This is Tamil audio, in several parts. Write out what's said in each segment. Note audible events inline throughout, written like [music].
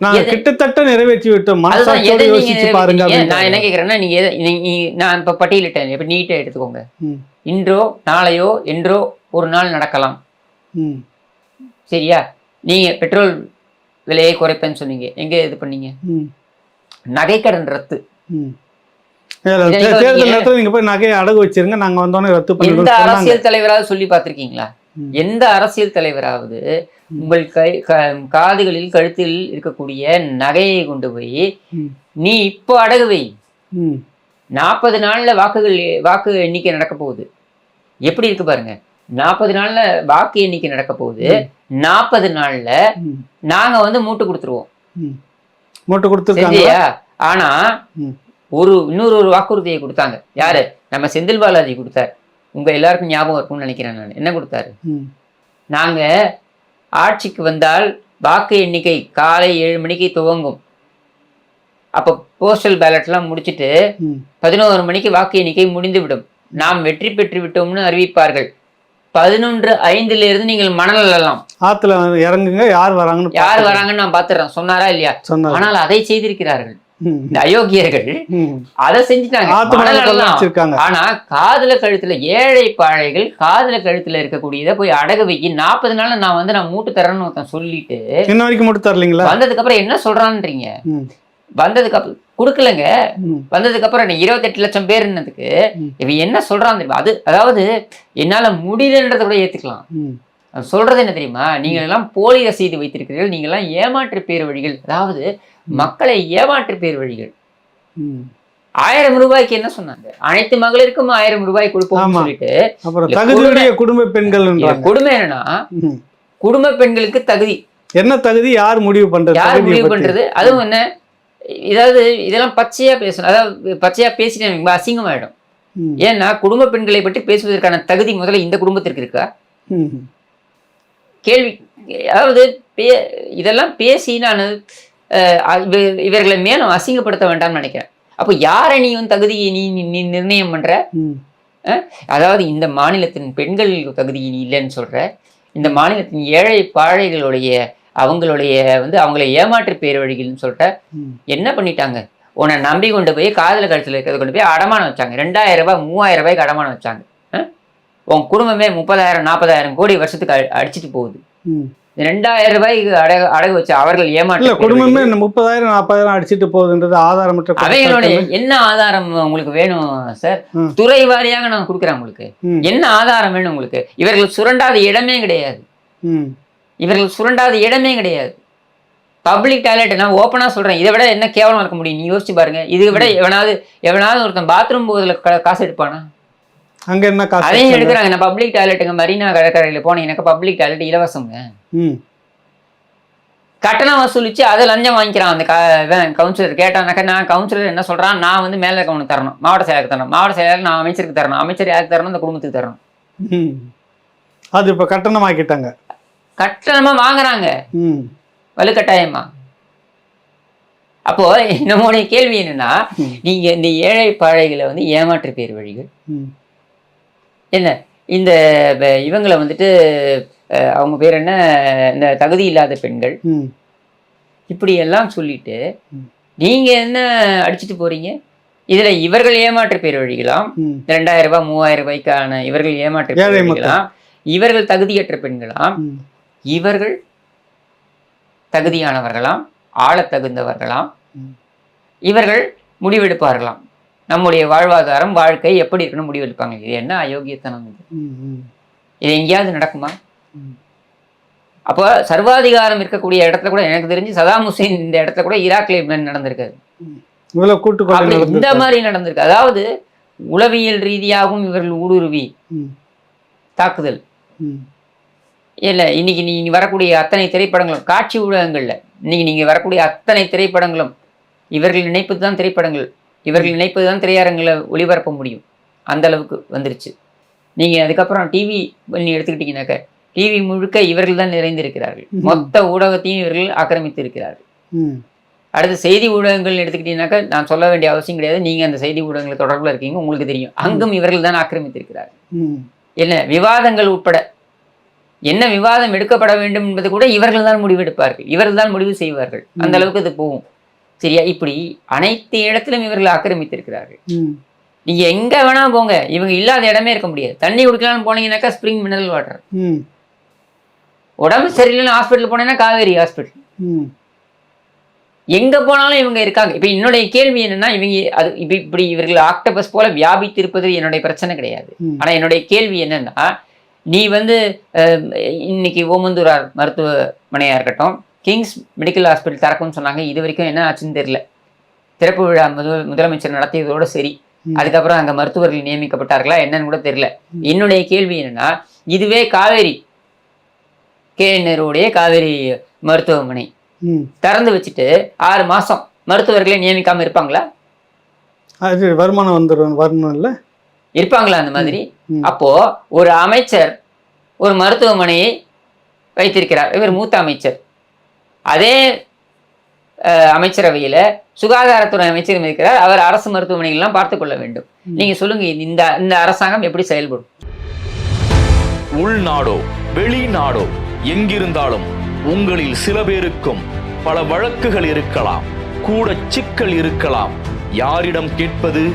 எது- கிட்டத்தட்ட நிறைவேற்றி விட்டோம் மனசாட்சியோட யோசிச்சு பாருங்க? நான் என்ன கேக்குறேன்னா நீங்க நான் இப்ப பட்டியலிட்டேன். இப்ப நீட்டா எடுத்துக்கோங்க. இன்றோ நாளையோ என்றோ ஒரு நாள் நடக்கலாம். சரியா? நீங்க பெட்ரோல் விலையை குறைப்பேன்னு சொன்னீங்க. எங்க இது பண்ணீங்க? ம், நகைக்கடன் ரத்து. தேர்தல் நேரத்துல நீங்க போய் நகையை அடகு வச்சிருங்க. நாங்க வந்தோடனே ரத்து சொன்னாங்க. அரசியல் தலைவராவது சொல்லி பார்த்திருக்கீங்களா. எந்த அரசியல் தலைவராவது உங்கள் கை காதுகளில் கழுத்தில் இருக்கக்கூடிய நகையை கொண்டு போய் நீ இப்போ அடகு வை. நாற்பது நாள்ல வாக்குகள் வாக்கு எண்ணிக்கை நடக்க போகுது. எப்படி இருக்கு பாருங்க. நாற்பது நாள்ல வாக்கு எண்ணிக்கை நடக்க போகுது. நாற்பது நாள்ல நாங்க வந்து மூட்டு கொடுத்துருவோம். மூட்டை கொடுத்துருக்காங்க. சரியா ஆனா. ஒரு இன்னொரு ஒரு வாக்குறுதியை கொடுத்தாங்க. யாரு? நம்ம செந்தில் பாலாஜி கொடுத்தாரு. உங்க எல்லாருக்கும் ஞாபகம் இருக்கும்னு நினைக்கிறேன் நான். என்ன கொடுத்தாரு? ம், நாங்க ஆட்சிக்கு வந்தால் வாக்கு எண்ணிக்கை காலை ஏழு மணிக்கு துவங்கும். அப்போ போஸ்டல் பேலட்லாம் முடிச்சிட்டு. பதினோரு மணிக்கு வாக்கு எண்ணிக்கை முடிந்துவிடும். நாம் வெற்றி பெற்று விட்டோம்னு அறிவிப்பார்கள். பதினொன்று ஐந்துல இருந்து நீங்கள் மணல் அள்ளலாம். ஆத்துல இறங்குங்க யார் வராங்கன்னு யார். வராங்கன்னு நான் பாத்துறேன் சொன்னாரா இல்லையா? ஆனால் அதை செய்திருக்கிறார்கள். இந்த அயோக்கியர்கள். அதை செஞ்சுட்டாங்க. ஆனா காதுல கழுத்துல ஏழை பாழைகள் காதுல கழுத்துல இருக்கக்கூடியதை போய் அடகு வைக்கி நாற்பது நாள்ல நான் வந்து நான் மூட்டு தரேன்னு ஒருத்தன் சொல்லிட்டு இன்ன வரைக்கும் மட்டும் தரலீங்களா? வந்ததுக்கு அப்புறம் என்ன சொல்றான்றீங்க? வந்ததுக்கு அப்புறம் கொடுக்கலங்க. வந்ததுக்கு அப்புறம் இருபத்தெட்டு லட்சம் பேருன்னதுக்கு ம். இவன் என்ன சொல்றான் அது அதாவது என்னால முடியலன்றதை கூட ஏத்துக்கலாம். சொல்றது என்ன தெரியுமா? நீங்கள் எல்லாம் போலி ரசீது வைத்திருக்கிறீர்கள். நீங்கள் எல்லாம் ஏமாற்று பேர் வழிகள். அதாவது மக்களை ஏமாற்று பேர் வழிகள். ஆயிரம் ரூபாய்க்கு என்ன சொன்னாங்க? அனைத்து மகளிருக்கும் ஆயிரம் ரூபாய் கொடுப்போம்னு ஆமா. சொல்லிட்டு தகுதியுடைய குடும்ப பெண்கள் கொடுமை என்னன்னா. குடும்ப பெண்களுக்கு தகுதி. என்ன தகுதி? யார் முடிவு பண்றது? யார் முடிவு? பண்றது? அதுவும் என்ன? இதாவது இதெல்லாம் பச்சையா பேசணும். அதாவது பச்சையா பேசிட்டு ரொம்ப அசிங்கமாயிடும். ஏன்னா குடும்ப பெண்களை பற்றி பேசுவதற்கான தகுதி முதல்ல இந்த குடும்பத்திற்கு இருக்கா? கேள்வி அதாவது பே இதெல்லாம் பேசி நான் இவர்களை மேலும் அசிங்கப்படுத்த வேண்டாம்னு நினைக்கிறேன். அப்போ யாரை நீ வந்து தகுதியை நீ நீ- நிர்ணயம் பண்ற? அதாவது இந்த மாநிலத்தின் பெண்கள் தகுதி நீ இல்லைன்னு சொல்ற. இந்த மாநிலத்தின் ஏழை பாழைகளுடைய அவங்களுடைய வந்து அவங்களை ஏமாற்று பேர் வழிகள்னு சொல்லிட்ட ம். என்ன பண்ணிட்டாங்க? உன்னை நம்பி கொண்டு போய் காதல கழுத்தில் இருக்கிறத கொண்டு போய் அடமானம் வச்சாங்க. ரெண்டாயிரம் ரூபாய் மூவாயிரம் ரூபாய்க்கு அடமானம் வச்சாங்க? உன் குடும்பமே முப்பதாயிரம் நாற்பதாயிரம் கோடி வருஷத்துக்கு அடிச்சிட்டு போகுது. ரெண்டாயிரம் ரூபாய்க்கு அடகு அடகு வச்சு அவர்கள் ஏமாற்ற குடும்பமே இந்த முப்பதாயிரம் நாற்பதாயிரம் அடிச்சிட்டு போகுதுன்றது ஆதாரமற்ற அவைகளுடைய. என்ன ஆதாரம் உங்களுக்கு வேணும் சார். துறை வாரியாக நான் கொடுக்குறேன் உங்களுக்கு. என்ன ஆதாரம் வேணும் உங்களுக்கு? இவர்கள் சுரண்டாத இடமே கிடையாது. இவர்கள் சுரண்டாத இடமே கிடையாது. பப்ளிக் டாய்லெட் நான் ஓப்பனா சொல்றேன். இதை விட என்ன கேவலம் இருக்க முடியும்? நீ யோசிச்சு பாருங்க. இதை விட எவனாவது எவனாவது ஒருத்தன் பாத்ரூம் போகுதுல காசு எடுப்பானா? அங்க என்ன காசு அதையும்? எடுக்கிறாங்க. நான் பப்ளிக் டாய்லெட்டுங்க மரீனா கடற்கரையில் போனேன். எனக்கு பப்ளிக் டாய்லெட் இலவசங்க ம், கட்டணம் வசூலிச்சு அதை லஞ்சம் வாங்கிக்கிறான் அந்த கவுன்சிலர் கேட்டானாக்கா நான் கவுன்சிலர் என்ன சொல்றான்? நான் வந்து மேல இருக்கவனுக்கு தரணும். மாவட்ட செயலருக்கு தரணும். மாவட்ட செயலர் நான் அமைச்சருக்கு தரணும். அமைச்சர் யாருக்கு தரணும்? அந்த குடும்பத்துக்கு தரணும். ம். அது இப்ப கட்டணமாக்கிட்டாங்க. கட்டணமா வாங்குறாங்க. ம், வலுக்கட்டாயமா. அப்போ நம்மளுடைய கேள்வி என்னன்னா. நீங்க இந்த ஏழை பாழைகளை வந்து ஏமாற்று பேர் வழிகள். ம், என்ன? இந்த இவங்களை வந்துட்டு அவங்க பேர் என்ன? இந்த தகுதி இல்லாத பெண்கள். இப்படி எல்லாம் சொல்லிட்டு. நீங்க என்ன அடிச்சிட்டு போறீங்க? இதுல இவர்கள் ஏமாற்று பேர் வழிகளாம். ரெண்டாயிரம் ரூபாய் மூவாயிரம் ரூபாய்க்கான இவர்கள் ஏமாற்று பேர் வழிகளாம். இவர்கள் தகுதியற்ற பெண்களாம். இவர்கள் தகுதியானவர்களாம். ஆளத் தகுந்தவர்களாம். இவர்கள் முடிவெடுப்பார்களாம். நம்முடைய வாழ்வாதாரம் வாழ்க்கை எப்படி இருக்குன்னு முடிவெடுப்பாங்க இது என்ன அயோக்கியத்தனம் இது? இது எங்கேயாவது நடக்குமா. அப்போ சர்வாதிகாரம் இருக்கக்கூடிய இடத்துல கூட எனக்கு தெரிஞ்சு சதாம் ஹுசேன் இந்த இடத்துல கூட ஈராக்ல நடந்திருக்காது இந்த. மாதிரி நடந்திருக்கு. அதாவது உளவியல் ரீதியாகவும் இவர்கள் ஊடுருவி தாக்குதல். இல்லை இன்னைக்கு நீ நீ வரக்கூடிய அத்தனை திரைப்படங்களும் காட்சி ஊடகங்கள்ல இன்னைக்கு நீங்க வரக்கூடிய அத்தனை திரைப்படங்களும் இவர்கள் நினைப்பது தான் திரைப்படங்கள். இவர்கள் நினைப்பது தான் திரையரங்கில் ஒளிபரப்ப முடியும். அந்த அளவுக்கு வந்துருச்சு. நீங்க அதுக்கப்புறம் டிவி நீ எடுத்துக்கிட்டீங்கன்னாக்க டிவி முழுக்க இவர்கள் தான் நிறைந்திருக்கிறார்கள். மொத்த ஊடகத்தையும் இவர்கள் ஆக்கிரமித்து இருக்கிறார்கள் அடுத்து செய்தி ஊடகங்கள் எடுத்துக்கிட்டீங்கன்னாக்கா நான் சொல்ல வேண்டிய அவசியம் கிடையாது. நீங்க அந்த செய்தி ஊடகங்களை தொடர்புல இருக்கீங்க உங்களுக்கு தெரியும். அங்கும் இவர்கள் தான் ஆக்கிரமித்திருக்கிறார்கள். என்ன விவாதங்கள் உட்பட. என்ன விவாதம் எடுக்கப்பட வேண்டும் என்பது கூட இவர்கள் தான் முடிவெடுப்பார்கள். இவர்கள் தான் முடிவு செய்வார்கள். அந்த அளவுக்கு இது போகும். சரியா? இப்படி அனைத்து இடத்திலும் இவர்கள் ஆக்கிரமித்திருக்கிறார்கள். நீங்க எங்க வேணா போங்க. இவங்க இல்லாத இடமே இருக்க முடியாது. தண்ணி குடிக்கலாம்னு போனீங்கன்னாக்கா ஸ்ப்ரிங் மினரல் வாட்டர் உடம்பு சரியில்லைன்னு ஹாஸ்பிட்டல் போனீங்கன்னா காவேரி ஹாஸ்பிட்டல் எங்க போனாலும் இவங்க இருக்காங்க. இப்ப என்னுடைய கேள்வி என்னன்னா இவங்க அது இப்ப இப்படி இவர்கள் ஆக்டபஸ் போல வியாபித்திருப்பது என்னுடைய பிரச்சனை கிடையாது. ஆனா என்னுடைய கேள்வி என்னன்னா நீ வந்து இன்னைக்கு ஓமந்தூரார் மருத்துவமனையா இருக்கட்டும் கிங்ஸ் மெடிக்கல் ஹாஸ்பிட்டல் திறக்கும்னு சொன்னாங்க. இது வரைக்கும் என்ன ஆச்சுன்னு தெரியல. திறப்பு விழா முதல் முதலமைச்சர் நடத்தியதோட சரி. அதுக்கப்புறம் அங்க மருத்துவர்கள் நியமிக்கப்பட்டார்களா என்னன்னு கூட தெரியல. என்னுடைய கேள்வி என்னன்னா இதுவே காவேரி கே நேருடைய காவேரி மருத்துவமனை. திறந்து வச்சுட்டு ஆறு மாசம் மருத்துவர்களே நியமிக்காம இருப்பாங்களா? அது வருமானம் வந்துடும் வரணும் இல்லை இருப்பாங்களா அந்த மாதிரி. அப்போ ஒரு அமைச்சர் ஒரு மருத்துவமனையை வைத்திருக்கிறார். இவர் மூத்த அமைச்சர். அதே அமைச்சரவையில சுகாதாரத்துறை அமைச்சரும் இருக்கிறார். அவர் அரசு மருத்துவமனைகள்லாம் பார்த்து கொள்ள வேண்டும். ம். நீங்க சொல்லுங்க இந்த இந்த அரசாங்கம் எப்படி செயல்படும்? உள்நாடோ வெளிநாடோ எங்கிருந்தாலும் உங்களில் சில பேருக்கும் பல வழக்குகள் இருக்கலாம் கூட சிக்கல் இருக்கலாம். யாரிடம் கேட்பது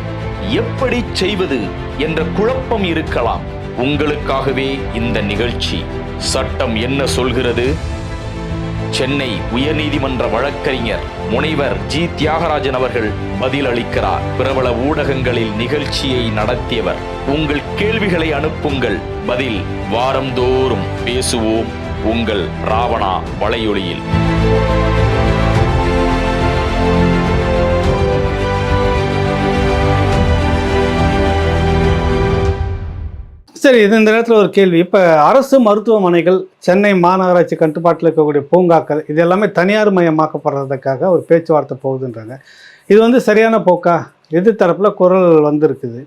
எப்படி செய்வது என்ற குழப்பம் இருக்கலாம். உங்களுக்காகவே இந்த நிகழ்ச்சி சட்டம் என்ன சொல்கிறது? சென்னை உயர்நீதிமன்ற வழக்கறிஞர் முனைவர் ஜி. தியாகராஜன் அவர்கள் பதிலளிக்கிறார் பிரபல ஊடகங்களில் நிகழ்ச்சியை நடத்தியவர். உங்கள் கேள்விகளை அனுப்புங்கள். பதில் வாரந்தோறும் பேசுவோம். உங்கள் ராவணா வலையொலியில். சரி இது இந்த நேரத்தில் ஒரு கேள்வி. இப்போ அரசு மருத்துவமனைகள் சென்னை மாநகராட்சி கட்டுப்பாட்டில் இருக்கக்கூடிய பூங்காக்கள் இது எல்லாமே தனியார் மயமாக்கப்படுறதுக்காக ஒரு பேச்சுவார்த்தை போகுதுன்றாங்க. இது வந்து சரியான போக்கா? எதிர் தரப்பில் குரல் வந்திருக்குது.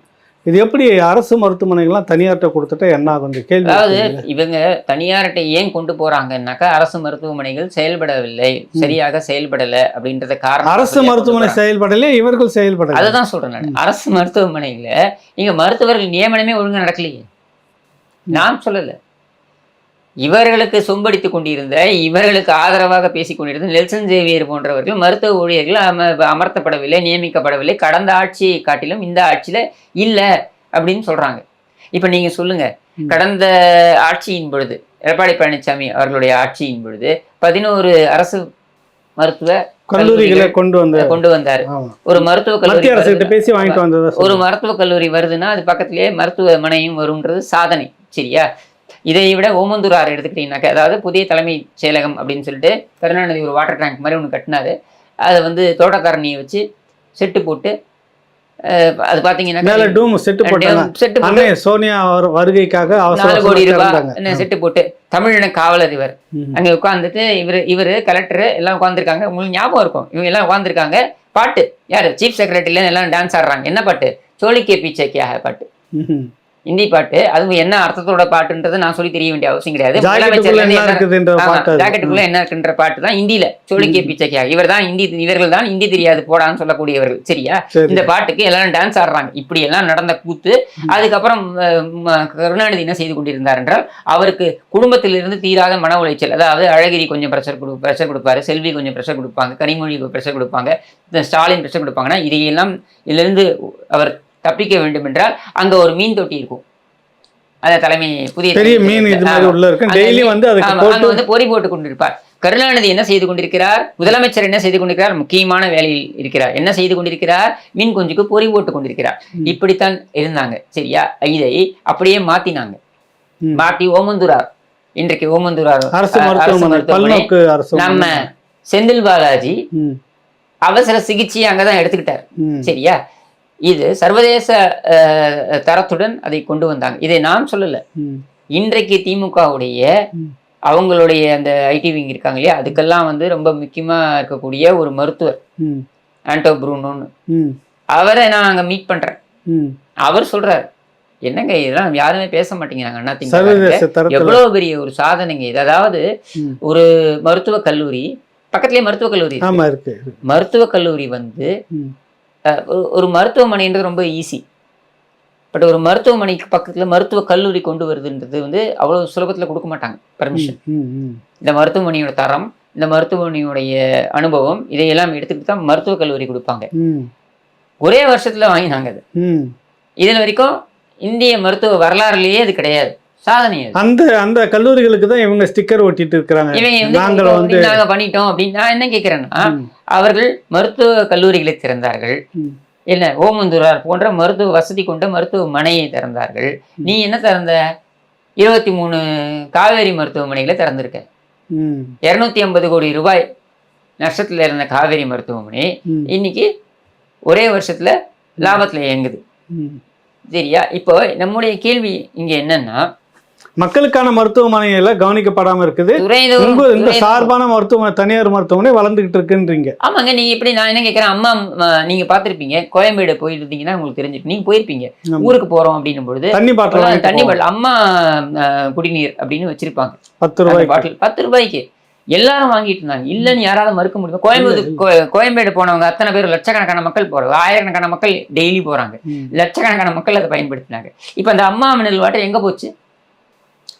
இது எப்படி அரசு மருத்துவமனைகள்லாம் தனியார்கிட்ட கொடுத்துட்டா என்ன ஆகும்? கேள்வி அதாவது? இவங்க தனியார்கிட்ட ஏன் கொண்டு போறாங்கன்னாக்கா அரசு மருத்துவமனைகள் செயல்படவில்லை. சரியாக செயல்படல அப்படின்றத காரணம் அரசு மருத்துவமனை. செயல்படலையே? இவர்கள் செயல்படல அதுதான் சொல்றேன் அரசு மருத்துவமனையில இங்க மருத்துவர்கள் நியமனமே ஒழுங்கா நடக்கலையே. நான் சொல்லல. இவர்களுக்கு சொம்படித்துக் கொண்டிருந்த இவர்களுக்கு ஆதரவாக பேசிக் கொண்டிருந்த நெல்சன் ஜேவியர் போன்றவர்கள் மருத்துவ ஊழியர்கள் அம அமர்த்தப்படவில்லை நியமிக்கப்படவில்லை. கடந்த ஆட்சியை காட்டிலும் இந்த ஆட்சியில இல்ல அப்படின்னு சொல்றாங்க. இப்ப நீங்க சொல்லுங்க. கடந்த ஆட்சியின் பொழுது எடப்பாடி பழனிசாமி அவர்களுடைய ஆட்சியின் பொழுது பதினோரு அரசு மருத்துவ கல்லூரிகளை கொண்டு வந்து கொண்டு வந்தாரு. ஒரு மருத்துவ கல்லூரி பேசி வாங்கிட்டு வந்ததா ஒரு. மருத்துவக் கல்லூரி வருதுன்னா அது பக்கத்திலேயே மருத்துவமனையும் வரும்ன்றது சாதனை. சரியா? இதை விட ஓமந்தூரார் எடுத்துக்கிட்டீங்கன்னாக்க அதாவது புதிய தலைமை செயலகம் அப்படின்னு சொல்லிட்டு கருணாநிதி ஒரு வாட்டர் டேங்க் மாதிரி ஒன்று கட்டினாரு. அதை வந்து தோட்டக்காரணியை வச்சு செட்டு போட்டு அது மேல பார்த்தீங்கன்னா டூம் செட்டு போட்டாங்க. செட்டு போட்டு சோனியா அவர் வருகைக்காக அவசர கோடி ரூபாய் செட்டு போட்டு. தமிழின காவலர் இவர். அங்க உட்காந்துட்டு இவர் இவர் கலெக்டர் எல்லாம் உட்காந்துருக்காங்க உங்களுக்கு ஞாபகம் இருக்கும். இவங்க எல்லாம் உட்காந்துருக்காங்க பாட்டு. யாரு? சீஃப் செக்ரட்டரியில எல்லாம் டான்ஸ் ஆடுறாங்க. என்ன பாட்டு? சோழி கே பீச்சே கியா ஹை பாட்டு ஹிந்தி பாட்டு அதுவும் என்ன அர்த்தத்தோட பாட்டுன்றது நான் சொல்லி தெரிய வேண்டிய அவசியம் கிடையாது. ஜாக்கெட்டுக்குள்ள என்ன அது. இருக்குன்ற பாட்டு தான் ஹிந்தியில. சோழிக்கே பிச்சைக்கியா. இவர் தான் ஹிந்தி இவர்கள் தான் ஹிந்தி தெரியாது போடான்னு சொல்லக்கூடியவர்கள். சரியா? சரி. இந்த பாட்டுக்கு எல்லாரும் டான்ஸ் ஆடுறாங்க. இப்படி எல்லாம் நடந்த கூத்து அதுக்கப்புறம் கருணாநிதி என்ன செய்து கொண்டிருந்தார் என்றால் அவருக்கு குடும்பத்திலிருந்து தீராத மன உளைச்சல் அதாவது அழகிரி கொஞ்சம் ப்ரெஷர் கொடு ப்ரெஷர் கொடுப்பாரு செல்வி கொஞ்சம் ப்ரெஷர் கொடுப்பாங்க கனிமொழி ப்ரெஷர் கொடுப்பாங்க இந்த ஸ்டாலின் ப்ரெஷர் கொடுப்பாங்கன்னா இதையெல்லாம் இதிலிருந்து அவர் தப்பிக்க வேண்டும் என்றால் அங்க ஒரு மீன் தொட்டி இருக்கும். அந்த தலைமை புதிய பெரிய மீன் இது. மாதிரி உள்ள இருக்கு. டெய்லி வந்து அதுக்கு வந்து பொறி போட்டு கொண்டிருப்பார். கருணாநிதி என்ன செய்து கொண்டிருக்கிறார்? முதலமைச்சர் என்ன செய்து கொண்டிருக்கிறார்? முக்கியமான வேலையில் இருக்கிறார். என்ன செய்து கொண்டிருக்கிறார்? மீன் குஞ்சுக்கு பொறி போட்டு கொண்டிருக்கிறார். இப்படித்தான் இருந்தாங்க. சரியா? இதை அப்படியே மாத்தினாங்க. மாத்தி ஓமந்தூரார். இன்றைக்கு ஓமந்தூரார் நம்ம செந்தில் பாலாஜி அவசர சிகிச்சையை அங்கதான் எடுத்துக்கிட்டார். சரியா? இது சர்வதேச தரத்துடன் அதை கொண்டு வந்தாங்க. இதை நான் சொல்லல. இன்றைக்கு திமுகவுடைய. அவங்களுடைய அந்த ஐடி விங் இருக்காங்க இல்லையா? அதுக்கெல்லாம் வந்து ரொம்ப முக்கியமா இருக்கக்கூடிய ஒரு மருத்துவர். ஆண்டோ ப்ரூனோன்னு. அவரை நான் அங்க மீட் பண்றேன். அவர் சொல்றாரு என்னங்க இதெல்லாம் யாருமே பேச மாட்டேங்கிறாங்க அண்ணா திமுக எவ்வளவு பெரிய ஒரு சாதனைங்க இது. அதாவது. ஒரு மருத்துவக் கல்லூரி பக்கத்துலயே மருத்துவக் கல்லூரி மருத்துவக் கல்லூரி வந்து ஒரு- மருத்துவமனைன்றது ரொம்ப ஈஸி பட் ஒரு மருத்துவமனைக்கு பக்கத்துல மருத்துவ கல்லூரி கொண்டு வருதுன்றது வந்து அவ்வளவு சுலபத்துல கொடுக்க மாட்டாங்க. பர்மிஷன். இந்த மருத்துவமனையோட தரம் இந்த மருத்துவமனையுடைய அனுபவம் இதையெல்லாம் எடுத்துக்கிட்டு தான் மருத்துவக் கல்லூரி கொடுப்பாங்க. ஒரே வருஷத்துல வாங்கினாங்க அது. இதுல வரைக்கும் இந்திய மருத்துவ வரலாறுலயே அது கிடையாது. சாதனை அந்த அந்த கல்லூரிகளுக்கு தான் இவங்க ஸ்டிக்கர் ஒட்டிட்டு இருக்கிறாங்க. நாங்கள் வந்து நாங்க பண்ணிட்டோம் அப்படின்னு நான் என்ன கேட்கிறேன்னா அவர்கள் மருத்துவ கல்லூரிகளை திறந்தார்கள். என்ன ஓமந்தூரார் போன்ற மருத்துவ வசதி கொண்ட மருத்துவமனையை திறந்தார்கள். நீ என்ன திறந்த? இருபத்தி மூணு காவேரி மருத்துவமனைகளை திறந்திருக்க. இருநூத்தி ஐம்பது கோடி ரூபாய் நஷ்டத்துல இருந்த காவேரி மருத்துவமனை இன்னைக்கு ஒரே வருஷத்துல லாபத்துல இயங்குது. சரியா? இப்போ நம்முடைய கேள்வி இங்க என்னன்னா மக்களுக்கான மருத்துவமனைகளை கவனிக்கப்படாம இருக்குது. உங்க இந்த சார்பான மருத்துவமனை தனியார் மருத்துவமனை வளர்ந்துகிட்டு இருக்குன்றீங்க. ஆமாங்க நீங்க இப்படி நான் என்ன கேட்கறேன் அம்மா நீங்க பார்த்திருப்பீங்க கோயம்பேடு போயிருந்தீங்கன்னா உங்களுக்கு தெரிஞ்சிருக்கு நீங்க போயிருப்பீங்க. ஊருக்கு போறோம் அப்படின்னும் பொழுது தண்ணி பாட்டில் தண்ணி. பாட்டில் அம்மா குடிநீர் அப்படின்னு வச்சிருப்பாங்க. பத்து ரூபாய்க்கு. பாட்டில் பத்து ரூபாய்க்கு. எல்லாரும் வாங்கிட்டு இருந்தாங்க. இல்லைன்னு யாராவது மறுக்க முடியுமா? கோயம்பேடு இல்ல, கோ- கோயம்பேடு போனவங்க அத்தனை பேர் லட்சக்கணக்கான மக்கள் போறாங்க. ஆயிரக்கணக்கான மக்கள் டெய்லி போறாங்க. லட்சக்கணக்கான மக்கள் அதை பயன்படுத்தினாங்க. இப்போ அந்த அம்மா மினரல் வாட்டர் எங்க போச்சு?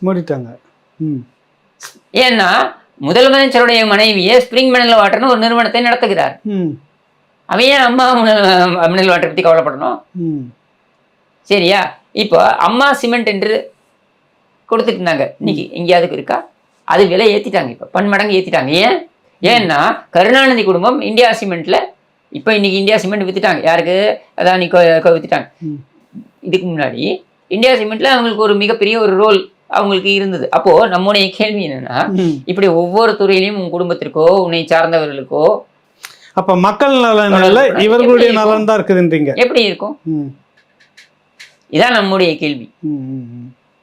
மூடிட்டாங்க. ம். ஏன்னா முதலமைச்சருடைய மனைவியே ஸ்பிரிங் மினரல் வாட்டர்னு ஒரு நிறுவனத்தை நடத்துகிறார். அவன் ஏன் அம்மா [laughs] மினரல் வாட்டர் பத்தி கவலைப்படணும்? ம். சரியா? இப்போ அம்மா சிமெண்ட் என்று கொடுத்துட்டு இருந்தாங்க. இன்னைக்கு எங்கேயாவது இருக்கா? அது விலை ஏத்திட்டாங்க இப்போ. பன்மடங்கு ஏத்திட்டாங்க. ஏன்? ஏன்னா கருணாநிதி குடும்பம் இந்தியா சிமெண்ட்ல இப்போ இன்னைக்கு இந்தியா சிமெண்ட் வித்துட்டாங்க. யாருக்கு? அதான் நீ வித்துட்டாங்க. இதுக்கு முன்னாடி இந்தியா சிமெண்ட்ல அவங்களுக்கு ஒரு மிகப்பெரிய ஒரு ரோல் அவங்களுக்கு இருந்தது. அப்போ நம்முடைய கேள்வி என்னன்னா. இப்படி ஒவ்வொரு துறையிலையும் உன் குடும்பத்திற்கோ உன்னை சார்ந்தவர்களுக்கோ அப்ப மக்கள் நலன்ல இவர்களுடைய நலன் தான் இருக்குதுன்றீங்க. எப்படி இருக்கும்? இதான் நம்முடைய கேள்வி.